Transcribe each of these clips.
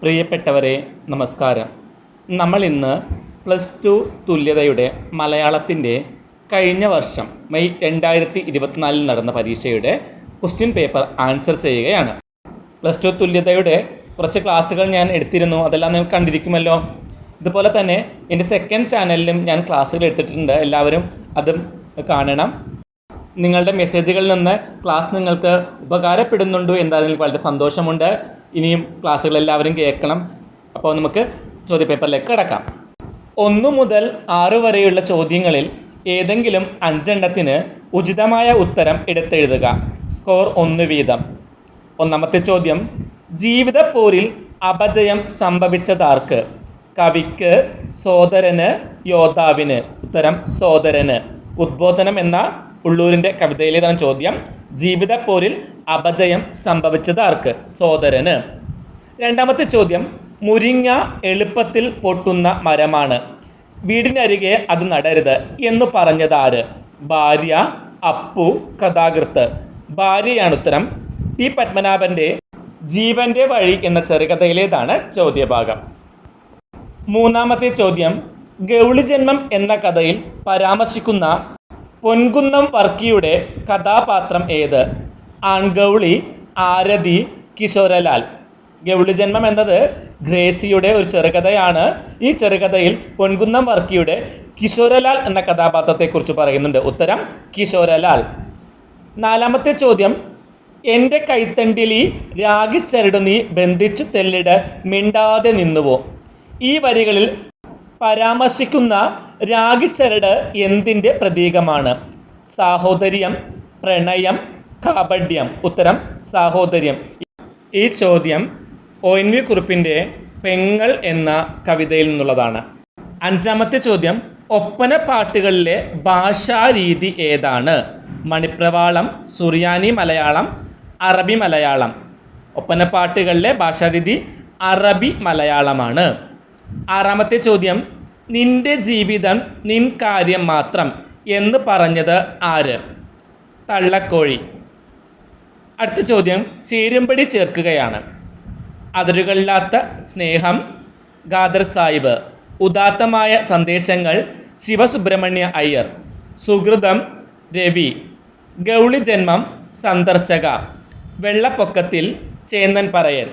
പ്രിയപ്പെട്ടവരെ നമസ്കാരം. നമ്മൾ ഇന്ന് പ്ലസ് ടു തുല്യതയുടെ മലയാളത്തിന്റെ കഴിഞ്ഞ വർഷം മെയ് രണ്ടായിരത്തി ഇരുപത്തിനാലിൽ നടന്ന പരീക്ഷയുടെ ക്വസ്റ്റ്യൻ പേപ്പർ ആൻസർ ചെയ്യുകയാണ്. പ്ലസ് ടു തുല്യതയുടെ കുറച്ച് ക്ലാസ്സുകൾ ഞാൻ എടുത്തിരുന്നു അതെല്ലാം നിങ്ങൾ കണ്ടിരിക്കുമല്ലോ. ഇതുപോലെ തന്നെ എന്റെ സെക്കൻഡ് ചാനലിലും ഞാൻ ക്ലാസ്സുകൾ എടുത്തിട്ടുണ്ട് എല്ലാവരും അതും കാണണം. നിങ്ങളുടെ മെസ്സേജുകളിൽ നിന്ന് ക്ലാസ് നിങ്ങൾക്ക് ഉപകാരപ്പെടുന്നുണ്ടോ എന്താണെങ്കിൽ വളരെ സന്തോഷമുണ്ട്. ഇനിയും ക്ലാസ്സുകൾ എല്ലാവരും കേൾക്കണം. അപ്പോൾ നമുക്ക് ചോദ്യപേപ്പറിലേക്ക് കിടക്കാം. ഒന്നു മുതൽ ആറ് വരെയുള്ള ചോദ്യങ്ങളിൽ ഏതെങ്കിലും അഞ്ചെണ്ണത്തിന് ഉചിതമായ ഉത്തരം എടുത്തെഴുതുക. സ്കോർ ഒന്ന് വീതം. ഒന്നാമത്തെ ചോദ്യം ജീവിത പോരിൽ അപജയം സംഭവിച്ചതാർക്ക്? കവിക്ക് സോദരന് യോദ്ധാവിന്. ഉത്തരം സോദരന്. ഉദ്ബോധനം എന്ന ഉള്ളൂരിന്റെ കവിതയിലേതാണ് ചോദ്യം. ജീവിത പോരിൽ അപജയം സംഭവിച്ചത് ആർക്ക്? സോദരന്. രണ്ടാമത്തെ ചോദ്യം മുരിങ്ങ എളുപ്പത്തിൽ പൊട്ടുന്ന മരമാണ്. വീടിനരികെ അത് നടരുത് എന്ന് പറഞ്ഞത് ആര്? ഭാര്യ അപ്പു കഥാകൃത്ത്. ഭാര്യയാണ് ഉത്തരം. ടി പത്മനാഭന്റെ ജീവന്റെ വഴി എന്ന ചെറുകഥയിലേതാണ് ചോദ്യഭാഗം. മൂന്നാമത്തെ ചോദ്യം ഗൗളി ജന്മം എന്ന കഥയിൽ പരാമർശിക്കുന്ന പൊൻകുന്നം വർക്കിയുടെ കഥാപാത്രം ഏത്? ആൺഗൗളി ആരതി കിശോരലാൽ. ഗൗളിജന്മം എന്നത് ഗ്രേസിയുടെ ഒരു ചെറുകഥയാണ്. ഈ ചെറുകഥയിൽ പൊൻകുന്നം വർക്കിയുടെ കിശോരലാൽ എന്ന കഥാപാത്രത്തെക്കുറിച്ച് പറയുന്നുണ്ട്. ഉത്തരം കിശോരലാൽ. നാലാമത്തെ ചോദ്യം എന്റെ കൈത്തണ്ടിലി രാഗി ചരടു നീ ബന്ധിച്ചു തെല്ലിട മിണ്ടാതെ നിന്നുവോ? ഈ വരികളിൽ പരാമർശിക്കുന്ന രാഗിച്ചരട് എന്തിന്റെ പ്രതീകമാണ്? സാഹോദര്യം പ്രണയം കാപഡ്യം ഉത്തരം സാഹോദര്യം. ഈ ചോദ്യം ഒ എൻ വി കുറിപ്പിന്റെ പെങ്ങൾ എന്ന കവിതയിൽ നിന്നുള്ളതാണ്. അഞ്ചാമത്തെ ചോദ്യം ഒപ്പന പാട്ടുകളിലെ ഭാഷാരീതി ഏതാണ്? മണിപ്രവാളം സുറിയാനി മലയാളം അറബി മലയാളം. ഒപ്പന പാട്ടുകളിലെ ഭാഷാരീതി അറബി മലയാളമാണ്. ആറാമത്തെ ചോദ്യം നിന്റെ ജീവിതം നിൻ കാര്യം മാത്രം എന്ന് പറഞ്ഞത് ആര്? തള്ളക്കോഴി. അടുത്ത ചോദ്യം ചേരുംപടി ചേർക്കുകയാണ്. അതിരുകളില്ലാത്ത സ്നേഹം ഖാദർ സാഹിബ് ഉദാത്തമായ സന്ദേശങ്ങൾ ശിവസുബ്രഹ്മണ്യ അയ്യർ സുഹൃതം രവി ഗൗളി ജന്മം സന്ദർശക വെള്ളപ്പൊക്കത്തിൽ ചേന്നൻ പറയൻ.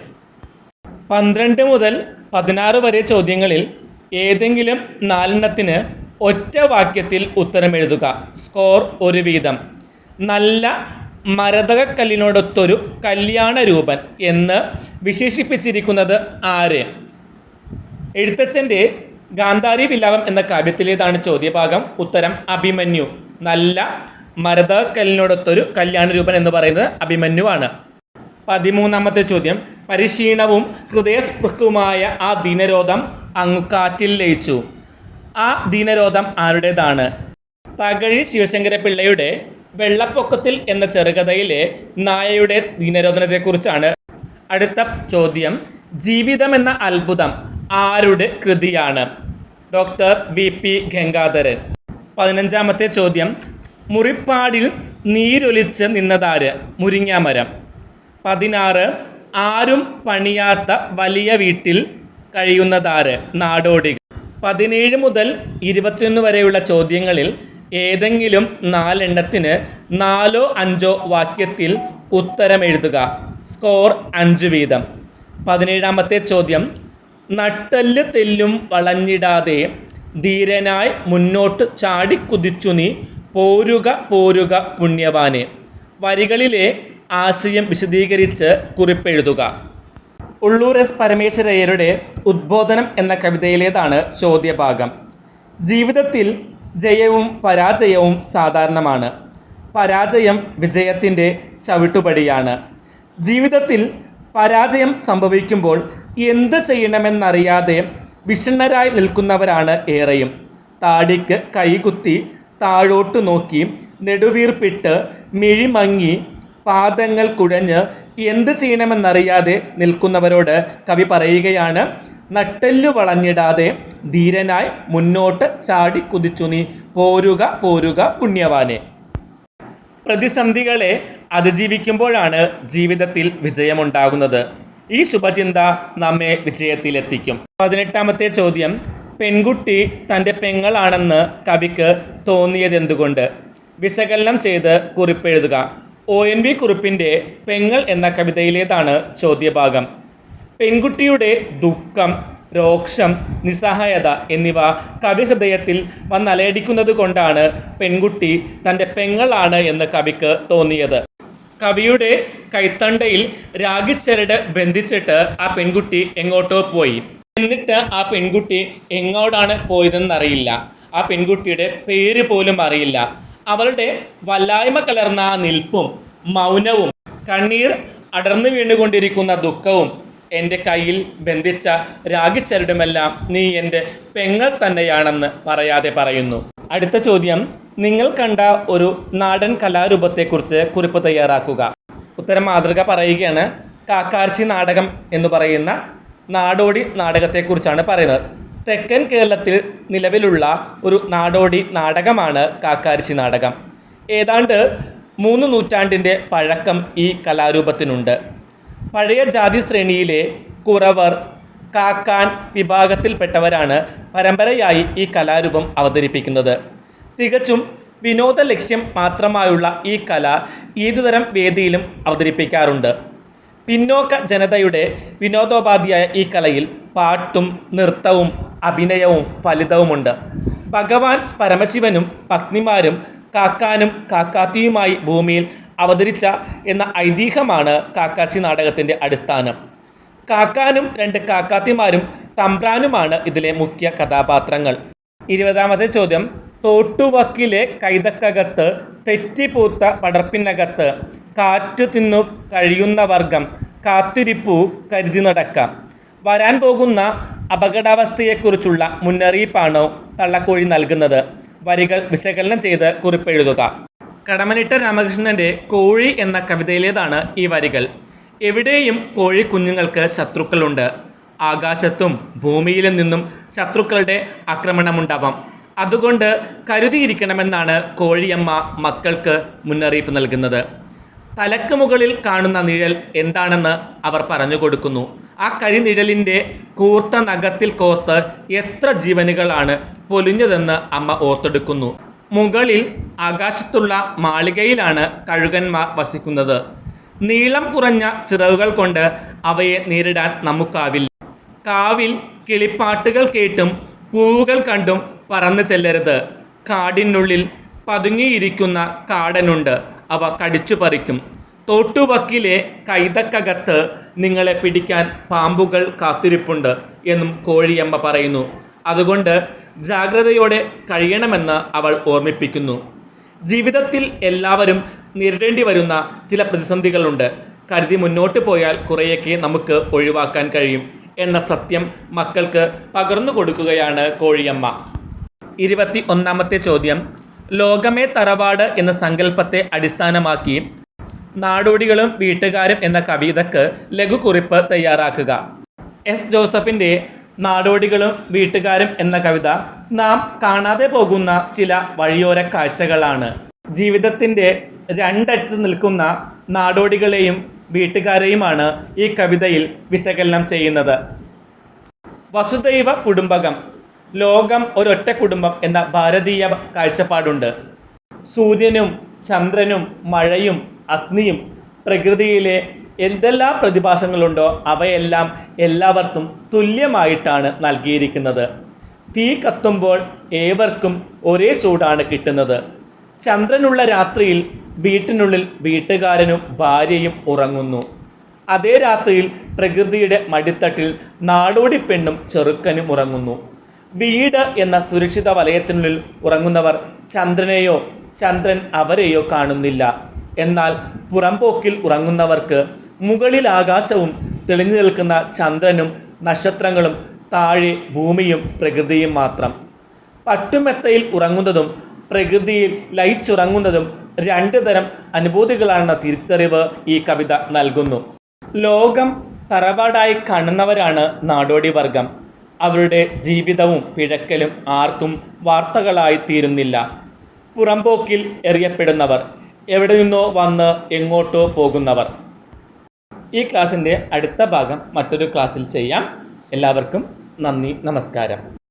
പന്ത്രണ്ട് മുതൽ പതിനാറ് വരെ ചോദ്യങ്ങളിൽ ഏതെങ്കിലും നാലെണ്ണത്തിന് ഒറ്റ വാക്യത്തിൽ ഉത്തരം എഴുതുക. സ്കോർ ഒരു വീതം. നല്ല മരതകക്കല്ലിനോടൊത്തൊരു കല്യാണ രൂപൻ എന്ന് വിശേഷിപ്പിച്ചിരിക്കുന്നത് ആര്? എഴുത്തച്ഛന്റെ ഗാന്ധാരി വിലാപം എന്ന കാവ്യത്തിലേതാണ് ചോദ്യഭാഗം. ഉത്തരം അഭിമന്യു. നല്ല മരതകല്ലിനോടൊത്തൊരു കല്യാണ രൂപൻ എന്ന് പറയുന്നത് അഭിമന്യുവാണ് പതിമൂന്നാമത്തെ ചോദ്യം. പരിശീണവും ഹൃദയസ്പൃക്കുമായ ആ ദിനരോധം അങ്ങു കാറ്റിൽ ലയിച്ചു. ആ ദിനരോധം ആരുടേതാണ്? തകഴി ശിവശങ്കര പിള്ളയുടെ വെള്ളപ്പൊക്കത്തിൽ എന്ന ചെറുകഥയിലെ നായയുടെ ദിനരോധനത്തെക്കുറിച്ചാണ് അടുത്ത ചോദ്യം. ജീവിതം എന്ന അത്ഭുതം ആരുടെ കൃതിയാണ്? Doctor V. പി. ഗംഗാധരൻ. പതിനഞ്ചാമത്തെ ചോദ്യം. മുറിപ്പാടിൽ നീരൊലിച്ച് നിന്നതാര്? മുരിങ്ങാമരം. പതിനാറ്. ആരും പണിയാത്ത വലിയ വീട്ടിൽ കഴിയുന്നതാര്? നാടോടികൾ. പതിനേഴ് മുതൽ ഇരുപത്തിയൊന്ന് വരെയുള്ള ചോദ്യങ്ങളിൽ ഏതെങ്കിലും നാലെണ്ണത്തിന് നാലോ അഞ്ചോ വാക്യത്തിൽ ഉത്തരം എഴുതുക. സ്കോർ അഞ്ച് വീതം. പതിനേഴാമത്തെ ചോദ്യം. നട്ടൽ തെല്ലും വളഞ്ഞിടാതെ ധീരനായി മുന്നോട്ട് ചാടിക്കുതിച്ചു നീ പോരുക പോരുക പുണ്യവാനെ. വരികളിലെ ആശയം വിശദീകരിച്ച് കുറിപ്പെഴുതുക. ഉള്ളൂർ എസ് പരമേശ്വരയ്യരുടെ ഉദ്ബോധനം എന്ന കവിതയിലേതാണ് ചോദ്യഭാഗം. ജീവിതത്തിൽ ജയവും പരാജയവും സാധാരണമാണ്. പരാജയം വിജയത്തിന്റെ ചവിട്ടുപടിയാണ്. ജീവിതത്തിൽ പരാജയം സംഭവിക്കുമ്പോൾ എന്ത് ചെയ്യണമെന്നറിയാതെ വിഷണ്ണരായി നിൽക്കുന്നവരാണ് ഏറെയും. താടിക്ക് കൈകുത്തി താഴോട്ടു നോക്കി നെടുവീർപ്പിട്ട് മിഴിമങ്ങി പാദങ്ങൾ കുഴഞ്ഞ് എന്ത് ചെയ്യണമെന്നറിയാതെ നിൽക്കുന്നവരോട് കവി പറയുകയാണ് നട്ടെല്ലു വളഞ്ഞിടാതെ ധീരനായി മുന്നോട്ട് ചാടി കുതിച്ചു നീ. പോരുക പോരുക പുണ്യവാനെ. പ്രതിസന്ധികളെ അതിജീവിക്കുമ്പോഴാണ് ജീവിതത്തിൽ വിജയമുണ്ടാകുന്നത്. ഈ ശുഭചിന്ത നമ്മെ വിജയത്തിലെത്തിക്കും. പതിനെട്ടാമത്തെ ചോദ്യം പെൺകുട്ടി തന്റെ പെങ്ങളാണെന്ന് കവിക്ക് തോന്നിയതെന്തുകൊണ്ട്? വിശകലനം ചെയ്ത് കുറിപ്പെഴുതുക. ഒ എൻ വി കുറിപ്പിന്റെ പെങ്ങൾ എന്ന കവിതയിലേതാണ് ചോദ്യഭാഗം. പെൺകുട്ടിയുടെ ദുഃഖം രോക്ഷം നിസ്സഹായത എന്നിവ കവിഹൃദയത്തിൽ വന്നലയടിക്കുന്നത് കൊണ്ടാണ് പെൺകുട്ടി തന്റെ പെങ്ങളാണ് എന്ന് കവിക്ക് തോന്നിയത്. കവിയുടെ കൈത്തണ്ടയിൽ രാഗിച്ചരട് ബന്ധിച്ചിട്ട് ആ പെൺകുട്ടി എങ്ങോട്ടോ പോയി. എന്നിട്ട് ആ പെൺകുട്ടി എങ്ങോട്ടാണ് പോയതെന്നറിയില്ല. ആ പെൺകുട്ടിയുടെ പേര് പോലും അറിയില്ല. അവളുടെ വല്ലായ്മ കലർന്ന നിൽപ്പും മൗനവും കണ്ണീർ അടർന്നു വീണുകൊണ്ടിരിക്കുന്ന ദുഃഖവും എന്റെ കയ്യിൽ ബന്ധിച്ച രാഗിച്ചരടുമെല്ലാം നീ എന്റെ പെങ്ങൾ തന്നെയാണെന്ന് പറയാതെ പറയുന്നു. അടുത്ത ചോദ്യം നിങ്ങൾ കണ്ട ഒരു നാടൻ കലാരൂപത്തെക്കുറിച്ച് കുറിപ്പ് തയ്യാറാക്കുക. ഉത്തരം മാതൃക പറയുകയാണ് കാക്കാർച്ചി നാടകം എന്ന് പറയുന്ന നാടോടി നാടകത്തെക്കുറിച്ചാണ് പറയുന്നത്. തെക്കൻ കേരളത്തിൽ നിലവിലുള്ള ഒരു നാടോടി നാടകമാണ് കാക്കാരിശി നാടകം. ഏതാണ്ട് മൂന്ന് നൂറ്റാണ്ടിന്റെ പഴക്കം ഈ കലാരൂപത്തിനുണ്ട്. പഴയ ജാതി ശ്രേണിയിലെ കുറവർ കാക്കാൻ വിഭാഗത്തിൽപ്പെട്ടവരാണ് പരമ്പരയായി ഈ കലാരൂപം അവതരിപ്പിക്കുന്നത്. തികച്ചും വിനോദ ലക്ഷ്യം മാത്രമായുള്ള ഈ കല ഏതുതരം വേദിയിലും അവതരിപ്പിക്കാറുണ്ട്. പിന്നോക്ക ജനതയുടെ വിനോദോപാധിയായ ഈ കലയിൽ പാട്ടും നൃത്തവും അഭിനയവും ഫലിതവുമുണ്ട്. ഭഗവാൻ പരമശിവനും പത്നിമാരും കാക്കാനും കാക്കാത്തിയുമായി ഭൂമിയിൽ അവതരിച്ച എന്ന ഐതിഹ്യമാണ് കാക്കാച്ചി നാടകത്തിന്റെ അടിസ്ഥാനം. കാക്കാനും രണ്ട് കാക്കാത്തിമാരും തമ്പ്രാനുമാണ് ഇതിലെ മുഖ്യ കഥാപാത്രങ്ങൾ. ഇരുപതാമത്തെ ചോദ്യം. തോട്ടുവക്കിലെ കൈതക്കകത്ത് തെറ്റിപ്പൂത്ത പടർപ്പിനകത്ത് കാറ്റു തിന്നു കഴിയുന്ന വർഗം കാത്തിരിപ്പു കരുതി നടക്കാം. വരാൻ പോകുന്ന അപകടാവസ്ഥയെക്കുറിച്ചുള്ള മുന്നറിയിപ്പാണോ തള്ളക്കോഴി നൽകുന്നത്? വരികൾ വിശകലനം ചെയ്ത് കുറിപ്പെഴുതുക. കടമനിട്ട രാമകൃഷ്ണന്റെ കോഴി എന്ന കവിതയിലേതാണ് ഈ വരികൾ. എവിടെയും കോഴി കുഞ്ഞുങ്ങൾക്ക് ശത്രുക്കളുണ്ട്. ആകാശത്തും ഭൂമിയിലും നിന്നും ശത്രുക്കളുടെ ആക്രമണമുണ്ടാവാം. അതുകൊണ്ട് കരുതിയിരിക്കണമെന്നാണ് കോഴിയമ്മ മക്കൾക്ക് മുന്നറിയിപ്പ് നൽകുന്നത്. തലക്ക് മുകളിൽ കാണുന്ന നിഴൽ എന്താണെന്ന് അവർ പറഞ്ഞു കൊടുക്കുന്നു. ആ കരിനിഴലിന്റെ കൂർത്ത നഖത്തിൽ കോർത്ത് എത്ര ജീവനുകളാണ് പൊലിഞ്ഞതെന്ന് അമ്മ ഓർത്തെടുക്കുന്നു. മുകളിൽ ആകാശത്തുള്ള മാളികയിലാണ് കഴുകന്മാർ വസിക്കുന്നത്. നീളം കുറഞ്ഞ ചിറകുകൾ കൊണ്ട് അവയെ നേരിടാൻ നമുക്കാവില്ല. കാവിൽ കിളിപ്പാട്ടുകൾ കേട്ടും പൂവുകൾ കണ്ടും പറന്നു ചെല്ലരുത്. കാടിനുള്ളിൽ പതുങ്ങിയിരിക്കുന്ന കാടനുണ്ട്. അവ കടിച്ചു പറിക്കും തോട്ടുവക്കിലെ കൈതക്കകത്ത് നിങ്ങളെ പിടിക്കാൻ പാമ്പുകൾ കാത്തിരിപ്പുണ്ട് എന്നും കോഴിയമ്മ പറയുന്നു. അതുകൊണ്ട് ജാഗ്രതയോടെ കഴിയണമെന്ന് അവൾ ഓർമ്മിപ്പിക്കുന്നു. ജീവിതത്തിൽ എല്ലാവരും നേരിടേണ്ടി വരുന്ന ചില പ്രതിസന്ധികളുണ്ട്. കരുതി മുന്നോട്ട് പോയാൽ കുറേയൊക്കെ നമുക്ക് ഒഴിവാക്കാൻ കഴിയും എന്ന സത്യം മക്കൾക്ക് പകർന്നു കൊടുക്കുകയാണ് കോഴിയമ്മ. ഇരുപത്തി ഒന്നാമത്തെ ചോദ്യം. ലോകമേ തറവാട് എന്ന സങ്കല്പത്തെ അടിസ്ഥാനമാക്കി നാടോടികളും വീട്ടുകാരും എന്ന കവിതക്ക് ലഘുകുറിപ്പ് തയ്യാറാക്കുക. എസ് ജോസഫിന്റെ നാടോടികളും വീട്ടുകാരും എന്ന കവിത നാം കാണാതെ പോകുന്ന ചില വഴിയോര കാഴ്ചകളാണ്. ജീവിതത്തിന്റെ രണ്ടറ്റത്ത് നിൽക്കുന്ന നാടോടികളെയും വീട്ടുകാരെയുമാണ് ഈ കവിതയിൽ വിശകലനം ചെയ്യുന്നത്. വസുദൈവ കുടുംബകം ലോകം ഒരൊറ്റ കുടുംബം എന്ന ഭാരതീയ കാഴ്ചപ്പാടുണ്ട്. സൂര്യനും ചന്ദ്രനും മഴയും അഗ്നിയും പ്രകൃതിയിലെ എന്തെല്ലാം പ്രതിഭാസങ്ങളുണ്ടോ അവയെല്ലാം എല്ലാവർക്കും തുല്യമായിട്ടാണ് നൽകിയിരിക്കുന്നത്. തീ കത്തുമ്പോൾ ഏവർക്കും ഒരേ ചൂടാണ് കിട്ടുന്നത്. ചന്ദ്രനുള്ള രാത്രിയിൽ വീട്ടിനുള്ളിൽ വീട്ടുകാരനും ഭാര്യയും ഉറങ്ങുന്നു. അതേ രാത്രിയിൽ പ്രകൃതിയുടെ മടിത്തട്ടിൽ നാടോടി പെണ്ണും ചെറുക്കനും ഉറങ്ങുന്നു. വീട് എന്ന സുരക്ഷിത വലയത്തിനുള്ളിൽ ഉറങ്ങുന്നവർ ചന്ദ്രനെയോ ചന്ദ്രൻ അവരെയോ കാണുന്നില്ല. എന്നാൽ പുറംപോക്കിൽ ഉറങ്ങുന്നവർക്ക് മുകളിൽ ആകാശവും തെളിഞ്ഞു നിൽക്കുന്ന ചന്ദ്രനും നക്ഷത്രങ്ങളും താഴെ ഭൂമിയും പ്രകൃതിയും മാത്രം. പട്ടുമെത്തയിൽ ഉറങ്ങുന്നതും പ്രകൃതിയിൽ ലയിച്ചുറങ്ങുന്നതും രണ്ട് തരം അനുഭൂതികളാണെന്ന തിരിച്ചറിവ് ഈ കവിത നൽകുന്നു. ലോകം തറവാടായി കാണുന്നവരാണ് നാടോടി വർഗം അവരുടെ ജീവിതവും പിഴക്കലും ആർക്കും വാർത്തകളായി തീരുന്നില്ല. പുറംപോക്കിൽ എറിയപ്പെടുന്നവർ. എവിടെ നിന്നോ വന്ന് എങ്ങോട്ടോ പോകുന്നവർ. ഈ ക്ലാസ്സിന്റെ അടുത്ത ഭാഗം മറ്റൊരു ക്ലാസ്സിൽ ചെയ്യാം. എല്ലാവർക്കും നന്ദി നമസ്കാരം.